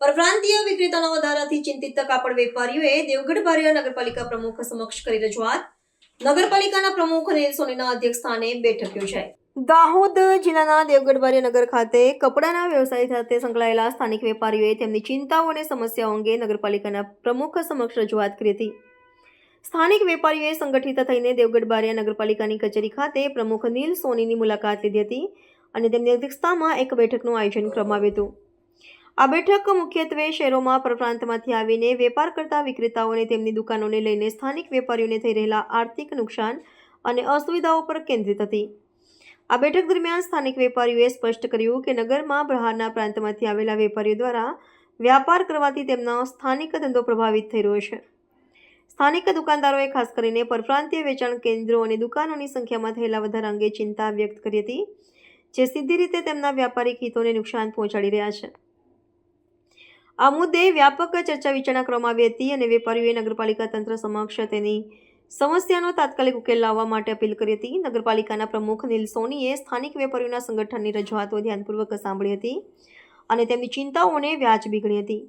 પરપ્રાંતીય વિક્રેતાના વધારાથી ચિંતિત કાપડ વેપારીઓએ દેવગઢ બારિયા નગરપાલિકા પ્રમુખ સમક્ષ કરી રજૂઆત. નગરપાલિકાના પ્રમુખ અનિલ સોનીના અધ્યક્ષ સ્થાને બેઠક યોજાઈ. દાહોદ જિલ્લાના દેવગઢ બારિયા નગર ખાતે કપડાના વ્યવસાય સાથે સંકળાયેલા સ્થાનિક વેપારીઓએ તેમની ચિંતાઓ અને સમસ્યાઓ અંગે નગરપાલિકાના પ્રમુખ સમક્ષ રજૂઆત કરી હતી. સ્થાનિક વેપારીઓએ સંગઠિત થઈને દેવગઢ બારિયા નગરપાલિકાની કચેરી ખાતે પ્રમુખ નીલ સોનીની મુલાકાત લીધી હતી અને તેમની અધ્યક્ષતામાં એક બેઠકનું આયોજન કરવામાં આવ્યું હતું. આ બેઠક મુખ્યત્વે શહેરોમાં પરપ્રાંતમાંથી આવીને વેપાર કરતા વિક્રેતાઓને તેમની દુકાનોને લઈને સ્થાનિક વેપારીઓને થઈ રહેલા આર્થિક નુકસાન અને અસુવિધાઓ પર કેન્દ્રિત હતી. આ બેઠક દરમિયાન સ્થાનિક વેપારીઓએ સ્પષ્ટ કર્યું કે નગરમાં બહારના પ્રાંતમાંથી આવેલા વેપારીઓ દ્વારા વ્યાપાર કરવાથી તેમનો સ્થાનિક ધંધો પ્રભાવિત થઈ રહ્યો છે. સ્થાનિક દુકાનદારોએ ખાસ કરીને પરપ્રાંતીય વેચાણ કેન્દ્રો અને દુકાનોની સંખ્યામાં થયેલા વધારા અંગે ચિંતા વ્યક્ત કરી હતી, જે સીધી રીતે તેમના વ્યાપારિક હિતોને નુકસાન પહોંચાડી રહ્યા છે. આ મુદ્દે વ્યાપક ચર્ચા વિચારણા કરવામાં આવી હતી અને વેપારીઓએ નગરપાલિકા તંત્ર સમક્ષ તેની સમસ્યાનો તાત્કાલિક ઉકેલ લાવવા માટે અપીલ કરી હતી. નગરપાલિકાના પ્રમુખ નીલ સોનીએ સ્થાનિક વેપારીઓના સંગઠનની રજૂઆતો ધ્યાનપૂર્વક સાંભળી હતી અને તેમની ચિંતાઓને વ્યાજબી ગણી હતી.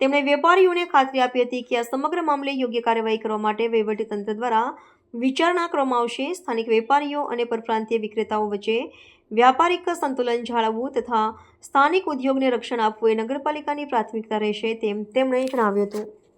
તેમણે વેપારીઓને ખાતરી આપી હતી કે આ સમગ્ર મામલે યોગ્ય કાર્યવાહી કરવા માટે વહીવટીતંત્ર દ્વારા વિચારણા કરવામાં આવશે. સ્થાનિક વેપારીઓ અને પરપ્રાંતીય વિક્રેતાઓ વચ્ચે વ્યાપારિક સંતુલન જાળવવું તથા સ્થાનિક ઉદ્યોગને રક્ષણ આપવું એ નગરપાલિકાની પ્રાથમિકતા રહેશે તેમ તેમણે જણાવ્યું હતું.